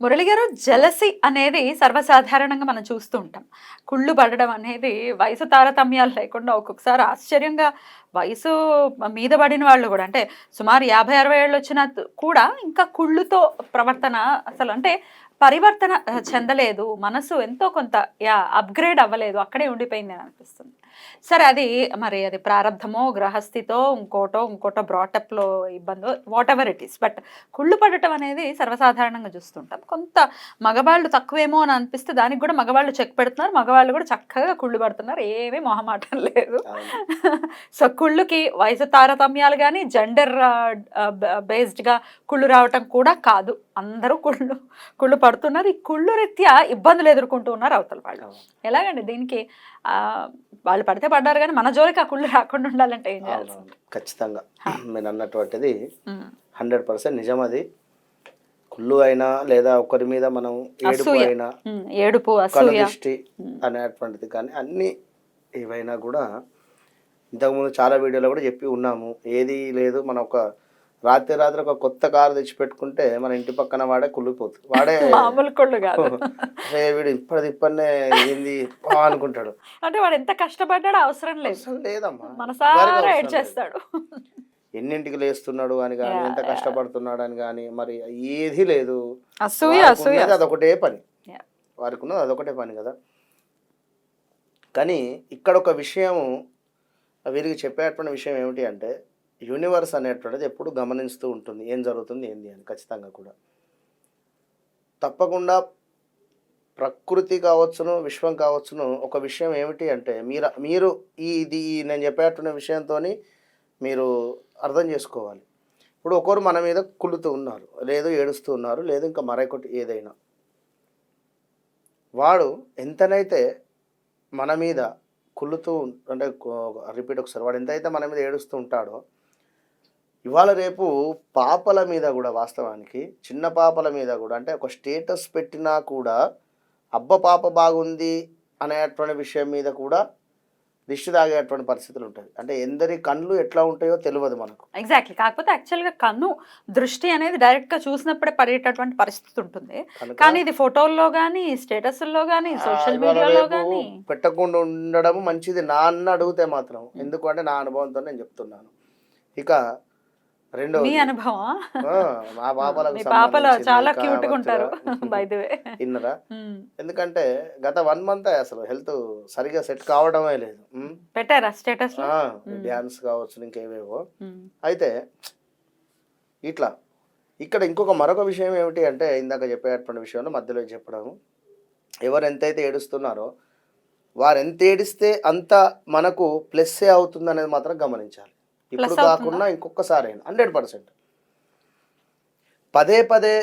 మురళి గారు జలసి అనేది సర్వసాధారణంగా మనం చూస్తూ ఉంటాం. కుళ్ళు పడడం అనేది వయసు తారతమ్యాలు లేకుండా ఒక్కొక్కసారి ఆశ్చర్యంగా వయసు మీద పడిన వాళ్ళు కూడా అంటే సుమారు యాభై అరవై ఏళ్ళు వచ్చిన కూడా ఇంకా కుళ్ళుతో ప్రవర్తన అసలు అంటే పరివర్తన చెందలేదు. మనసు ఎంతో కొంత యా అప్గ్రేడ్ అవ్వలేదు. అక్కడే ఉండిపోయింది అని అనిపిస్తుంది. సరే అది మరి అది ప్రారంధమో గ్రహస్థితో ఇంకోటో ఇంకోటో బ్రాటప్లో ఇబ్బందో whatever it is but కుళ్ళు పడటం అనేది సర్వసాధారణంగా చూస్తుంటాం. కొంత మగవాళ్ళు తక్కువేమో అని అనిపిస్తే దానికి కూడా మగవాళ్ళు చెక్ పెడుతున్నారు. మగవాళ్ళు కూడా చక్కగా కుళ్ళు పడుతున్నారు. ఏమీ మొహమాటం లేదు. సో కుళ్ళుకి వయసు తారతమ్యాలు కానీ జెండర్ బేస్డ్గా కుళ్ళు రావటం కూడా కాదు. అందరూ కుళ్ళు కుళ్ళు పడుతున్నారు. ఈ కుళ్ళు రీత్యా ఇబ్బందులు ఎదుర్కొంటూ ఉన్నారు అవతల వాళ్ళు. ఎలాగండి? దీనికి వాళ్ళు పడితే పడ్డారు కానీ మన జోలికి ఆ కుళ్ళు రాకుండా ఉండాలంటే ఏం అవునవును. ఖచ్చితంగా. మీరు అన్నటువంటిది హండ్రెడ్ పర్సెంట్ నిజం అది కుళ్ళు అయినా లేదా ఒకరి మీద మనం ఏడుపు. అయినా ఏడుపు కనుదృష్టి అనేటువంటిది కానీ అన్ని ఏవైనా కూడా ఇంతకుముందు చాలా వీడియోలో కూడా చెప్పి ఉన్నాము. ఏది లేదు. మనం ఒక రాత్రి రాత్రి ఒక కొత్త కారు తెచ్చి పెట్టుకుంటే మన ఇంటి పక్కన వాడే కుళ్ళిపోతుంది. వాడే మామూలు కుళ్ళు కాదు. "అరే వీడు ఇప్పటిది ఇప్పటినే ఏంది? పా" అనుకుంటాడు. అంటే వాడు ఎంత కష్టపడ్డాడో అవసరం లేదు. లేదమ్మా. మనసారా. చేస్తాడు. ఎన్నింటికి లేస్తున్నాడు అని కానీ ఎంత. కష్టపడుతున్నాడు అని కానీ మరి ఏది లేదు. అదొకటే పని. వారికి ఉన్నది అదొకటే పని కదా. కానీ ఇక్కడ ఒక విషయము వీరికి చెప్పేటువంటి విషయం ఏమిటి అంటే యూనివర్స్ అనేటువంటిది ఎప్పుడు గమనిస్తూ ఉంటుంది. ఏం జరుగుతుంది? ఏంది అని ఖచ్చితంగా కూడా. తప్పకుండా ప్రకృతి కావచ్చును విశ్వం కావచ్చును ఒక విషయం ఏమిటి అంటే మీరు మీరు ఈ ఇది నేను చెప్పేటువంటి విషయంతో మీరు అర్థం చేసుకోవాలి. ఇప్పుడు ఒకరు మన మీద కుళ్ళుతూ ఉన్నారు లేదు ఏడుస్తూ ఉన్నారు లేదు ఇంకా మరొకటి ఏదైనా. వాడు ఎంతనైతే మన మీద కుళ్ళుతూ అంటే రిపీట్ ఒకసారి వాడు ఎంతైతే మన మీద ఏడుస్తూ ఉంటాడో ఇవాళ రేపు పాపల మీద కూడా వాస్తవానికి చిన్న పాపల మీద కూడా అంటే ఒక స్టేటస్ పెట్టినా కూడా అబ్బ పాప బాగుంది అనేటువంటి విషయం మీద కూడా దిష్టి తాగేటువంటి పరిస్థితులు ఉంటాయి. అంటే ఎందరి కళ్ళు ఎట్లా ఉంటాయో తెలియదు మనకు. ఎగ్జాక్ట్లీ కాకపోతే యాక్చువల్గా కన్ను దృష్టి అనేది డైరెక్ట్గా చూసినప్పుడే పడేటటువంటి పరిస్థితి ఉంటుంది. కానీ ఇది ఫోటోల్లో గానీ స్టేటస్ల్లో గానీ ఆ, సోషల్ మీడియాలో గానీ. పెట్టకుండా ఉండడం మంచిది. నా అన్న అడిగితే మాత్రం ఎందుకంటే నా అనుభవంతో నేను చెప్తున్నాను. ఇక రెండో మీ అనుభవం మా పాపలకు పాపలు చాలా క్యూట్గా ఉంటారు. బై ది వే విన్నరా ఎందుకంటే గత వన్ మంత్ అసలు హెల్త్ సరిగా సెట్ కావడమే లేదు. పెట్టారా స్టేటస్. డ్యాన్స్ కావచ్చు ఇంకేవేవో. అయితే ఇట్లా. ఇక్కడ ఇంకొక మరొక విషయం ఏమిటి అంటే ఇందాక చెప్పేటువంటి విషయంలో మధ్యలో చెప్పడం. ఎవరు ఎంతైతే ఏడుస్తున్నారో వారు ఎంత ఏడిస్తే అంత మనకు ప్లస్సే అవుతుంది అనేది మాత్రం గమనించాలి. ఇప్పుడు? కాకుండా ఇంకొకసారి అయినా హండ్రెడ్ పర్సెంట్. పదే పదే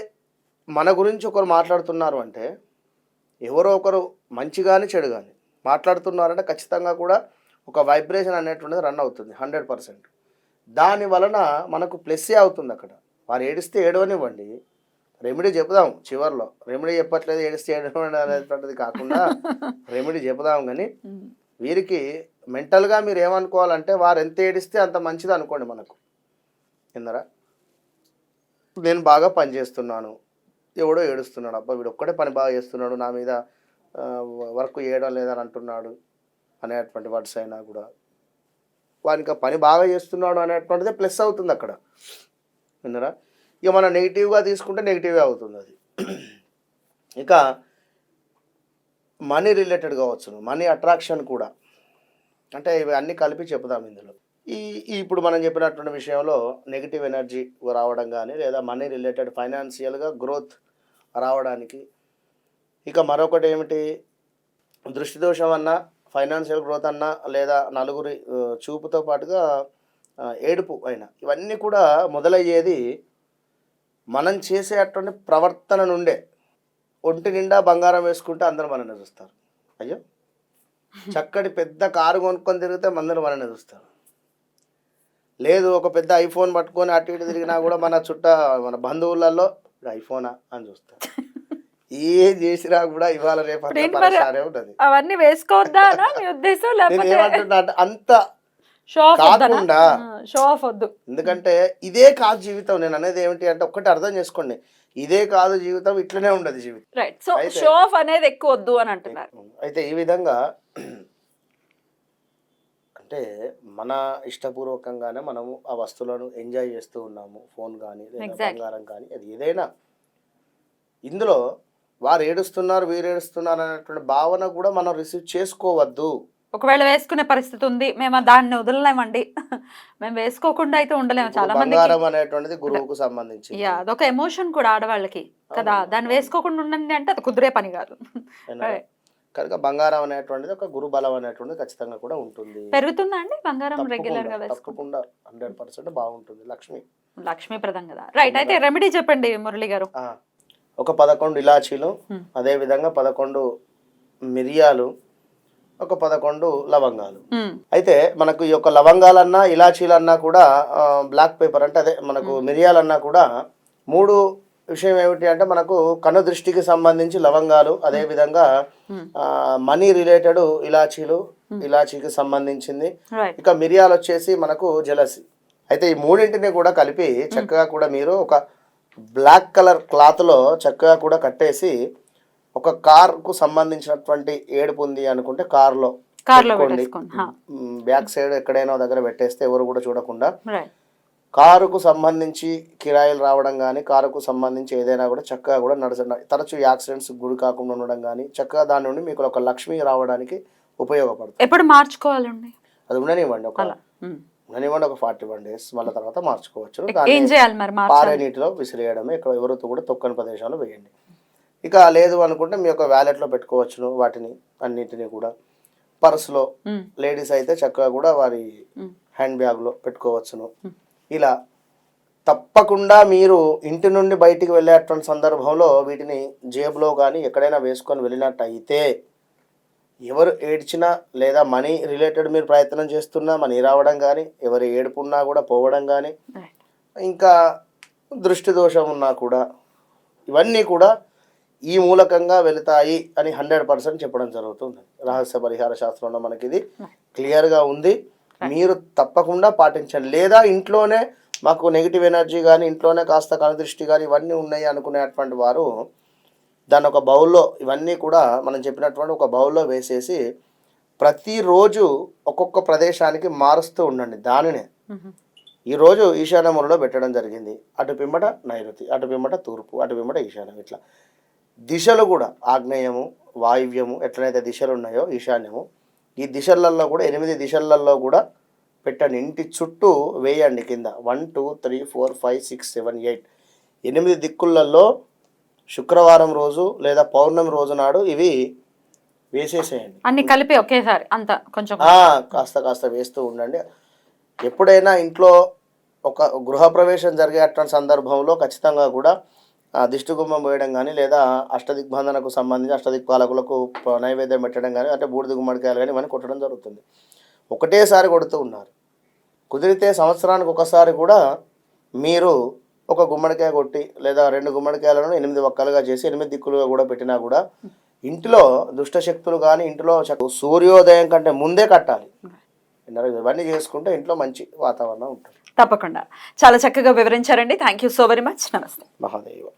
మన గురించి ఒకరు మాట్లాడుతున్నారు అంటే ఎవరో ఒకరు మంచి కానీ చెడు కానీ మాట్లాడుతున్నారంటే ఖచ్చితంగా కూడా ఒక వైబ్రేషన్ అనేటువంటిది రన్ అవుతుంది హండ్రెడ్ పర్సెంట్. దాని వలన మనకు ప్లస్సే అవుతుంది అక్కడ? వారు ఏడిస్తే ఏడవనివ్వండి. రెమెడీ చెప్దాం చివర్లో. రెమెడీ చెప్పట్లేదు ఏడిస్తే ఏడవండి అనేటువంటిది కాకుండా రెమెడీ చెప్దాం కానీ వీరికి మెంటల్గా మీరు ఏమనుకోవాలంటే వారు ఎంత ఏడిస్తే అంత మంచిది అనుకోండి మనకు. విన్నారా? నేను బాగా పని చేస్తున్నాను. ఎవడో ఏడుస్తున్నాడు. అబ్బా వీడు ఒక్కడే పని బాగా చేస్తున్నాడు. నా మీద వర్క్ చేయడం లేదని అంటున్నాడు అనేటువంటి వర్డ్స్ అయినా కూడా. వానికి పని బాగా చేస్తున్నాడు అనేటువంటిది ప్లస్ అవుతుంది అక్కడ. విన్నరా? ఇక మనం నెగిటివ్గా తీసుకుంటే నెగిటివే అవుతుంది అది. ఇక మనీ రిలేటెడ్ కావచ్చు. మనీ అట్రాక్షన్ కూడా. అంటే ఇవి అన్నీ కలిపి చెప్దాం ఇందులో. ఈ ఇప్పుడు మనం చెప్పినటువంటి విషయంలో నెగిటివ్ ఎనర్జీ రావడం కానీ లేదా మనీ రిలేటెడ్ ఫైనాన్షియల్గా గ్రోత్ రావడానికి. ఇక మరొకటి ఏమిటి? దృష్టి దోషం అన్నా ఫైనాన్షియల్ గ్రోత్ అన్నా లేదా నలుగురి చూపుతో పాటుగా ఏడుపు అయినా ఇవన్నీ కూడా మొదలయ్యేది మనం చేసే అటువంటి ప్రవర్తన నుండే. ఒంటి నిండా బంగారం వేసుకుంటే అందరూ మనల్ని చూస్తారు. అయ్యో! చక్కటి పెద్ద కారు కొనుక్కొని తిరిగితే అందరూ మనల్ని చూస్తారు లేదు ఒక పెద్ద ఐఫోన్ పట్టుకొని అటు ఇటు తిరిగినా కూడా మన చుట్ట మన బంధువులలో "ఇది ఐఫోనా అని చూస్తారు. ఏ చేసినా కూడా ఇవాళ రేపు ఉంటుంది. అవన్నీ వేసుకోవద్దా అంత కాకుండా షో ఆఫ్ వద్దు. ఎందుకంటే ఇదే కాదు జీవితం. నేను అనేది ఏమిటి అంటే ఒక్కటి అర్థం చేసుకోండి. ఇదే కాదు జీవితం ఇట్లనే ఉండదు జీవితం. రైట్ సో షో ఆఫ్ అనేది ఎక్కువ వద్దు అని అంటున్నారు. అయితే ఈ విధంగా అంటే మన ఇష్టపూర్వకంగానే మనము ఆ వస్తువులను ఎంజాయ్ చేస్తూ ఉన్నాము. ఫోన్ కానీ. బంగారం కానీ అది ఏదైనా. ఇందులో వారు ఏడుస్తున్నారు వీరు ఏడుస్తున్నారు అనేటువంటి భావన కూడా మనం రిసీవ్ చేసుకోవద్దు. ఒకవేళ వేసుకునే పరిస్థితి ఉంది మేము దాన్ని వదలలేమండి. మేము వేసుకోకుండా అయితే ఉండలేము. చాలా బంగారం అనేటువంటిది గురువుకు సంబంధించి యా అదొక ఎమోషన్ కూడా ఆడవాళ్ళకి కదా. దాన్ని. వేసుకోకుండా ఉండండి అంటే అది కుదిరే పని కాదు. కనుక బంగారం అనేటువంటిది ఒక గురు బలం అనేటువంటిది ఖచ్చితంగా కూడా ఉంటుంది. పెరుగుతుందా అండి బంగారం రెగ్యులర్గా తప్పకుండా. హండ్రెడ్ పర్సెంట్ బాగుంటుంది. లక్ష్మి. లక్ష్మీప్రదం కదా. రైట్ అయితే రెమెడీ చెప్పండి మురళి గారు. ఒక పదకొండు ఇలాచీలు. అదే విధంగా పదకొండు మిరియాలు ఒక పదకొండు లవంగాలు. అయితే మనకు ఈ యొక్క లవంగాలన్నా ఇలాచీలన్నా కూడా బ్లాక్ పేపర్ అంటే అదే మనకు మిరియాలన్నా కూడా మూడు విషయం ఏమిటి అంటే మనకు కన్ను దృష్టికి సంబంధించి లవంగాలు అదే విధంగా. మనీ రిలేటెడ్ ఇలాచీలు ఇలాచీకి సంబంధించింది. ఇక మిరియాలు వచ్చేసి మనకు జలసి. అయితే ఈ మూడింటిని కూడా కలిపి చక్కగా కూడా మీరు ఒక బ్లాక్ కలర్ క్లాత్లో చక్కగా కూడా కట్టేసి ఒక కార్కు సంబంధించినటువంటి ఏడుపు ఉంది అనుకుంటే కార్లో పెట్టుకోండి. హా, మ్, బ్యాక్ సైడ్ ఎక్కడైనా దగ్గర పెట్టేస్తే ఎవరు కూడా చూడకుండా. కారుకు సంబంధించి కిరాయిలు రావడం కానీ కారుకు సంబంధించి ఏదైనా కూడా చక్కగా కూడా నడచడం. తరచు యాక్సిడెంట్స్ గురి కాకుండా ఉండడం కానీ చక్కగా దాని నుండి మీకు ఒక లక్ష్మి రావడానికి ఉపయోగపడుతుంది. ఎప్పుడు మార్చుకోవాలండి? అది ఉండనివ్వండి ఒక. ఉండనివ్వండి ఒక ఫార్టీ వన్ డేస్. మళ్ళీ తర్వాత మార్చుకోవచ్చు. పారే నీటిలో విసిరేయడమే. ఇక్కడ ఎవరితో కూడా తొక్కని ప్రదేశాల్లో వేయండి. ఇక లేదు అనుకుంటే మీ యొక్క వ్యాలెట్లో పెట్టుకోవచ్చును వాటిని అన్నిటిని కూడా. పర్సులో లేడీస్ అయితే చక్కగా కూడా వారి హ్యాండ్ బ్యాగ్లో పెట్టుకోవచ్చును. ఇలా తప్పకుండా మీరు ఇంటి నుండి బయటికి వెళ్ళేటువంటి సందర్భంలో వీటిని జేబులో కానీ ఎక్కడైనా వేసుకొని వెళ్ళినట్టు అయితే ఎవరు ఏడ్చినా లేదా మనీ రిలేటెడ్ మీరు ప్రయత్నం చేస్తున్నా మనీ రావడం కానీ ఎవరు ఏడుపున్నా కూడా పోవడం కానీ ఇంకా దృష్టి దోషం ఉన్నా కూడా ఇవన్నీ కూడా ఈ మూలకంగా వెళతాయి అని హండ్రెడ్ పర్సెంట్ చెప్పడం జరుగుతుంది. రహస్య పరిహార శాస్త్రంలో మనకి ఇది క్లియర్గా ఉంది. మీరు తప్పకుండా పాటించండి. లేదా ఇంట్లోనే మాకు నెగిటివ్ ఎనర్జీ కానీ ఇంట్లోనే కాస్త కనుదృష్టి కానీ ఇవన్నీ ఉన్నాయి అనుకునేటువంటి వారు దాన్ని ఒక బౌల్లో ఇవన్నీ కూడా మనం చెప్పినటువంటి ఒక బౌల్లో వేసేసి ప్రతిరోజు ఒక్కొక్క ప్రదేశానికి మారుస్తూ ఉండండి దానినే. ఈరోజు ఈశాన్యములలో పెట్టడం జరిగింది. అటు పిమ్మట నైరుతి అటు పిమ్మట తూర్పు అటు పిమ్మట ఈశాన్యం ఇట్లా. దిశలు కూడా ఆగ్నేయము వాయువ్యము ఎట్లయితే దిశలు ఉన్నాయో ఈశాన్యము ఈ దిశలలో కూడా ఎనిమిది దిశలలో కూడా పెట్టండి. ఇంటి చుట్టూ వేయండి కింద. One two three four five six seven eight. ఎనిమిది దిక్కులలో శుక్రవారం రోజు లేదా పౌర్ణమి రోజు నాడు ఇవి వేసేసేయండి. అన్ని కలిపి ఒకేసారి అంత కొంచెం కాస్త కాస్త వేస్తూ ఉండండి. ఎప్పుడైనా ఇంట్లో ఒక గృహప్రవేశం జరిగేటువంటి సందర్భంలో ఖచ్చితంగా కూడా ఆ, దిష్టి గుమ్మం వేయడం కానీ లేదా అష్టదిగ్బంధనకు సంబంధించి అష్టదిక్పాలకులకు నైవేద్యం పెట్టడం కానీ అంటే బూడిద గుమ్మడికాయలు కానీ ఇవన్నీ కొట్టడం జరుగుతుంది. ఒకటేసారి కొడుతూ ఉన్నారు. కుదిరితే సంవత్సరానికి ఒకసారి కూడా మీరు ఒక గుమ్మడికాయ కొట్టి లేదా రెండు గుమ్మడికాయలను ఎనిమిది ఒక్కలుగా చేసి ఎనిమిది దిక్కులుగా కూడా పెట్టినా కూడా ఇంటిలో దుష్ట శక్తులు కానీ ఇంటిలో సూర్యోదయం కంటే ముందే కట్టాలి? ఇవన్నీ చేసుకుంటే ఇంట్లో మంచి వాతావరణం ఉంటుంది. తప్పకుండా. చాలా చక్కగా వివరించారండి. Thank you so very much. నమస్తే. మహాదేవ.